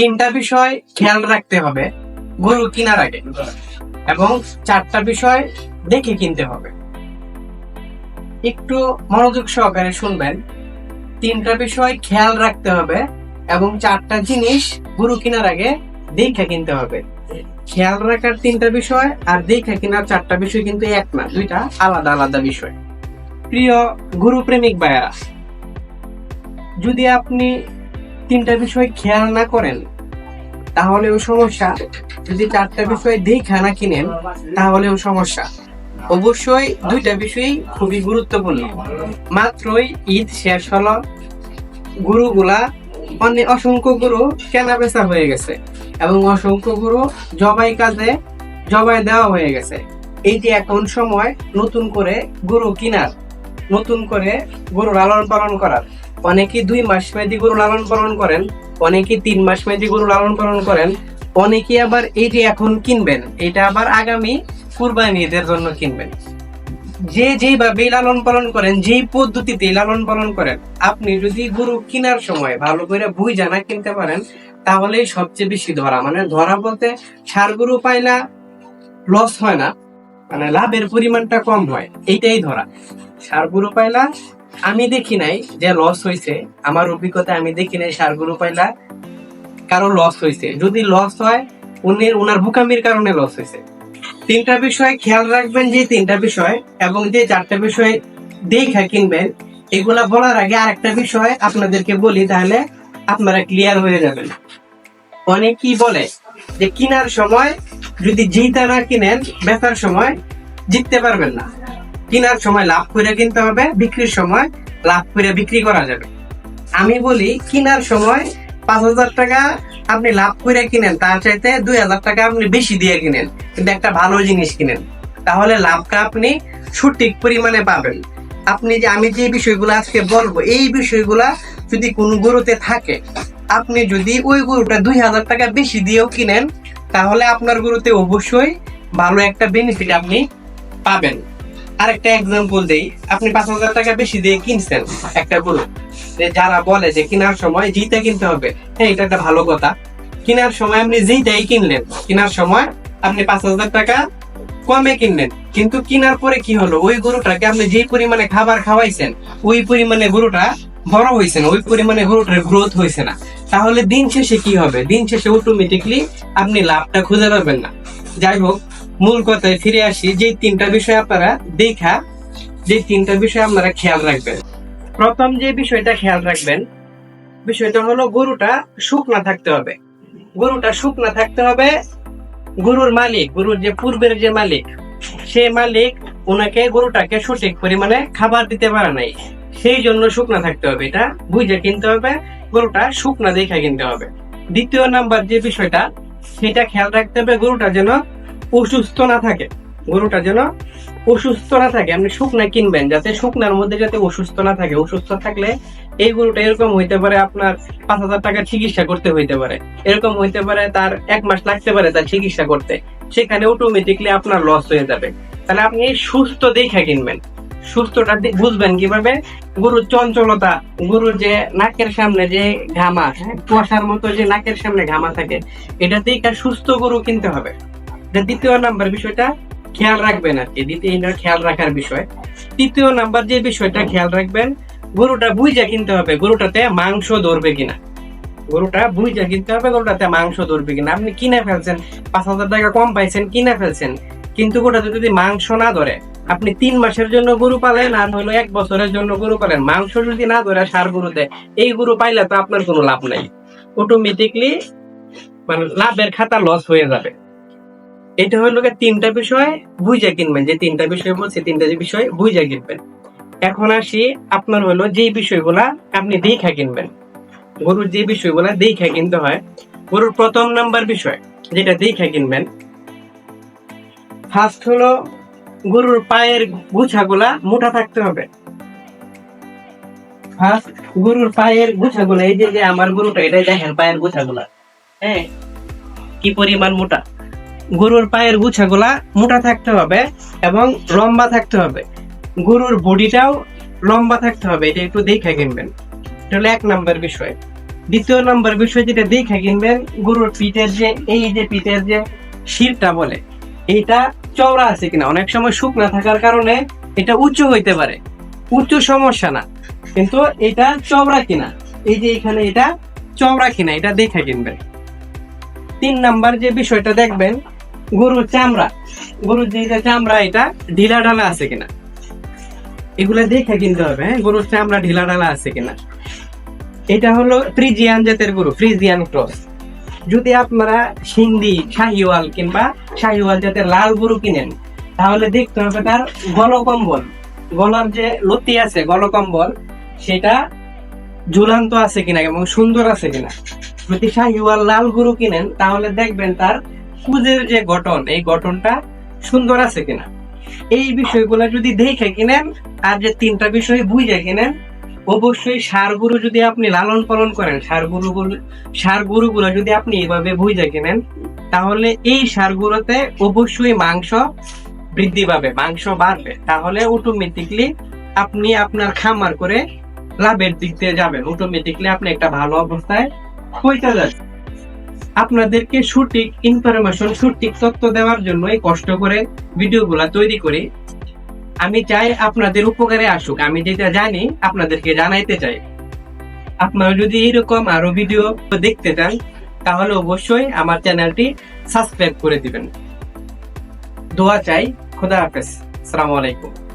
তিনটা বিষয় খেয়াল রাখতে হবে, গরু কেনার আগে, এবং চারটা বিষয় দেখে কিনতে হবে। একটু মনোযোগ সহকারে শুনবেন, তিনটা বিষয় খেয়াল রাখতে হবে, এবং চারটা জিনিস গরু কেনার আগে দেখে কিনতে হবে। খেয়াল রাখার তিনটা বিষয় আর দেখে কেনার চারটা বিষয় কিন্তু এক না, দুইটা আলাদা আলাদা বিষয়। প্রিয় গুরু প্রেমিক ভাইয়ারা, যদি আপনি তিনটা বিষয় খেয়াল না করেন তাহলেও সমস্যা। যদি চারটা বিষয় দেখে না কিনেন তাহলেও সমস্যা। অবশ্যই দুইটা বিষয়ই খুবই গুরুত্বপূর্ণ। মাত্রই ঈদ শেষ হলো, গুরুগুলা অনেক অসংখ্য গরু কেনা বেচা হয়ে গেছে এবং অসংখ্য গরু জবাই কাজে জবাই দেওয়া হয়ে গেছে। এই যে এখন সময় নতুন করে গরু কিনার, নতুন করে গরু লালন পালন করার। অনেকে দুই মাস মেয়াদি গরু লালন পালন করেন অনেকে তিন মাস মেয়াদি গরু লালন পালন করেন অনেকে আবার যে এখন কিনবেন এটা আবার আগামী কুরবানি ঈদের জন্য কিনবেন। যে যেভাবে লালন পালন করেন, যেই পদ্ধতিতে লালন পালন করেন, আপনি যদি গরু কেনার সময় ভালো করে বুঝ জানা কিনতে পারেন তাহলে সবচেয়ে বেশি ধরা। মানে ধরা বলতে সার গরু পাইলা লস হয় না মানে লাভের পরিমাণটা কম হয়, এইটাই ধরা। সার গরু পাইলা আমি দেখি নাই যে লস হয়েছে আমার অভিজ্ঞতা আমি দেখি নাই সার গরু পাইলা। কারও লস হয়েছে যদি লস হয়, উনি ওনার বুকামির কারণে লস হয়েছে তিনটা বিষয় খেয়াল রাখবেন যে তিনটা বিষয় এবং যে চারটা বিষয় দেখা কিনবেন, এগুলা বলার আগে আরেকটা বিষয় আপনাদেরকে বলি, তাহলে আপনারা ক্লিয়ার হয়ে যাবেন। অনেকেই বলে যে কিনার সময় যদি জিতা না কিনেন, বেচার সময় জিততে পারবেন না। কেনার সময় লাভ করে কিনতে হবে, বিক্রির সময় লাভ করে বিক্রি করা যাবে। আমি বলি, কেনার সময় পাঁচ হাজার টাকা আপনি লাভ করে কিনেন, তার চাইতে দুই হাজার টাকা আপনি বেশি দিয়ে কিনেন। কিন্তু একটা ভালো জিনিস কিনেন। তাহলে লাভটা আপনি সঠিক পরিমাণে পাবেন। আপনি যে, আমি যে বিষয়গুলো আজকে বলব, এই বিষয়গুলা যদি কোনো গরুতে থাকে, আপনি যদি ওই গরুটা দুই হাজার টাকা বেশি দিয়েও কিনেন, তাহলে আপনার গরুতে অবশ্যই ভালো একটা বেনিফিট আপনি পাবেন। আরেকটা এক্সাম্পল দেই। আপনি পাঁচ হাজার টাকা বেশি দিয়ে কিনছেন একটা গরু। যারা বলে যে কেনার সময় যেইটা কিনতে হবে হ্যাঁ এটা একটা ভালো কথা। কেনার সময় আপনি যেইটাই কিনলেন, কেনার সময় আপনি পাঁচ হাজার টাকা কমে কিনলেন। কিন্তু কেনার পরে কি হলো? ওই গরুটাকে আপনি যে পরিমাণে খাবার খাওয়াইছেন, ওই পরিমাণে গরুটা বড় হয়েছে না, ওই পরিমাণে গরুটার গ্রোথ হয়েছে না। তাহলে দিন শেষে কি হবে? দিন শেষে অটোমেটিকলি আপনি লাভটা খুঁজে পাবেন না। যাই হোক মূল কথায় ফিরে আসি, যে তিনটা বিষয় আপনারা দেখা, যে তিনটা বিষয় আপনারা খেয়াল রাখবেন। প্রথম যে বিষয়টা খেয়াল রাখবেন, বিষয়টা হলো গরুটা শুকনা থাকতে হবে। গরুটা শুকনা থাকতে হবে গরুর মালিক, গরুর যে পূর্বের যে মালিক, সে মালিক ওনাকে গরুটাকে সঠিক পরিমাণে খাবার দিতে পারে নাই। সেই জন্য শুকনা থাকতে হবে এটা, বুঝে কিনতে হবে, গরুটা শুকনা দেখে কিনতে হবে। দ্বিতীয় নাম্বার যে বিষয়টা, সেটা খেয়াল রাখতে হবে গরুটা যেন অসুস্থ না থাকে। গরুটা যেন অসুস্থ না থাকে। আপনি শুকনা কিনবেন যাতে শুকনার মধ্যে যাতে অসুস্থ না থাকে। অসুস্থ থাকলে এই গরুটা এরকম হইতে পারে আপনার পাঁচ হাজার টাকা চিকিৎসা করতে হইতে পারে। এরকম হইতে পারে তার এক মাস লাগতে পারে তার চিকিৎসা করতে। সেখানে অটোমেটিকলি আপনার লস হয়ে যাবে। তাহলে আপনি সুস্থ দেখে কিনবেন। সুস্থটা বুঝবেন কীভাবে? গরুর চঞ্চলতা গরুর যে নাকের সামনে যে ঘামা হ্যাঁ, কুয়াশার মতো যে নাকের সামনে ঘামা থাকে এটা দেখে সুস্থ গরু কিনতে হবে। দ্বিতীয় নাম্বার বিষয়টা খেয়াল রাখবেন আর কি, দ্বিতীয় খেয়াল রাখার বিষয়। তৃতীয় নাম্বার যে বিষয়টা খেয়াল রাখবেন, গরুটা বুঝা কিনতে হবে, গরুটাতে মাংস ধরবে কিনা। গরুটা বুঝা কিনতে হবে, গরুটাতে মাংস ধরবে কিনা। আপনি কিনে ফেলছেন, পাঁচ হাজার টাকা কম পাইছেন, কিনে ফেলছেন, কিন্তু গরুটাতে যদি মাংস না ধরে, আপনি তিন মাসের জন্য গরু পালেন আর হলো এক বছরের জন্য গরু পালেন, মাংস যদি না ধরে সার গরুতে এই গরু পাইলে তো আপনার কোনো লাভ নাই। অটোমেটিকলি মানে লাভের খাতা লস হয়ে যাবে। এটা হলো তিনটা বিষয় বুঝে কিনবেন। যে তিনটা বিষয় বলছি, তিনটা বিষয় বুঝে কিনবেন। এখন আসি, আপনার হলো যে বিষয়গুলা আপনি দেখা কিনবেন। গরুর যে বিষয়গুলা দেখা কিনতে হয়, গরুর প্রথম নাম্বার বিষয় যেটা দেখা কিনবেন ফার্স্ট হলো গরুর পায়ের গুছাগুলা মোটা থাকতে হবে। ফার্স্ট গরুর পায়ের গুছাগুলা, এই যে আমার গরুটা, এটাই দেখেন পায়ের গুছাগুলা। হ্যাঁ কি পরিমাণ মোটা? গরুর পায়ের গুছাগুলা মোটা থাকতে হবে এবং লম্বা থাকতে হবে। গরুর বডিটাও লম্বা থাকতে হবে, এটা একটু দেখে কিনবেন। এটা হলো এক নাম্বার বিষয়। দ্বিতীয় নম্বর বিষয় যেটা দেখে কিনবেন, গরুর পিঠের যে, এই যে পিঠের যে শিরটা বলে এইটা চওড়া আছে কিনা? অনেক সময় শুকনা থাকার কারণে এটা উঁচু হইতে পারে। উঁচু সমস্যা না, কিন্তু এটা চওড়া কিনা? এই যে এখানে এটা চওড়া কিনা, এটা দেখে কিনবেন। তিন নাম্বার যে বিষয়টা দেখবেন গরুর চামড়া। গরুর যে চামড়া, এটা ঢিলা ঢালা আছে কিনা? এগুলা দেখে কিনতে হবে হ্যাঁ? গরুর চামড়া ঢিলা ঢালা আছে কিনা? এটা হলো ফ্রিজিয়ান জাতের গরু, ফ্রিজিয়ান ক্রস। যদি আপনারা সিন্ধি, শাহিওয়াল কিংবা শাহিওয়াল জাতের লাল গরু কিনেন, তাহলে দেখতে হবে তার গলকম্বল। গলার যে লতি আছে, গলকম্বল, সেটা ঝুলান্ত আছে কিনা এবং সুন্দর আছে কিনা? যদি শাহিওয়াল লাল গরু কিনেন, তাহলে দেখবেন তার কুজের যে গঠন, এই গঠনটা সুন্দর আছে কিনা? এই বিষয়গুলো যদি দেখে কিনেন, আর যে তিনটা বিষয় বুঝে কিনেন, অবশ্যই সার গরু যদি আপনি লালন পালন করেন সার গরুগুলো সার গরুগুলো যদি আপনি এভাবে বুঝে কিনেন, তাহলে এই সার গরুতে অবশ্যই মাংস বৃদ্ধি পাবে, মাংস বাড়বে। তাহলে অটোমেটিকলি আপনি আপনার খামার করে লাভের দিক দিয়ে যাবেন। অটোমেটিকলি আপনি একটা ভালো অবস্থায় পৌঁছে যাচ্ছেন। আপনাদেরকে সঠিক ইনফরমেশন সঠিক তথ্য দেওয়ার জন্য এই কষ্ট করে ভিডিওগুলা তৈরি করি। আমি চাই আপনাদের উপকারে আসুক। আমি যেটা জানি, আপনাদেরকে জানাইতে চাই। আপনারা যদি এরকম আরও ভিডিও দেখতে চান, তাহলে অবশ্যই আমার চ্যানেলটি সাবস্ক্রাইব করে দিবেন। দোয়া চাই। খোদা হাফেজ। আসসালামু আলাইকুম।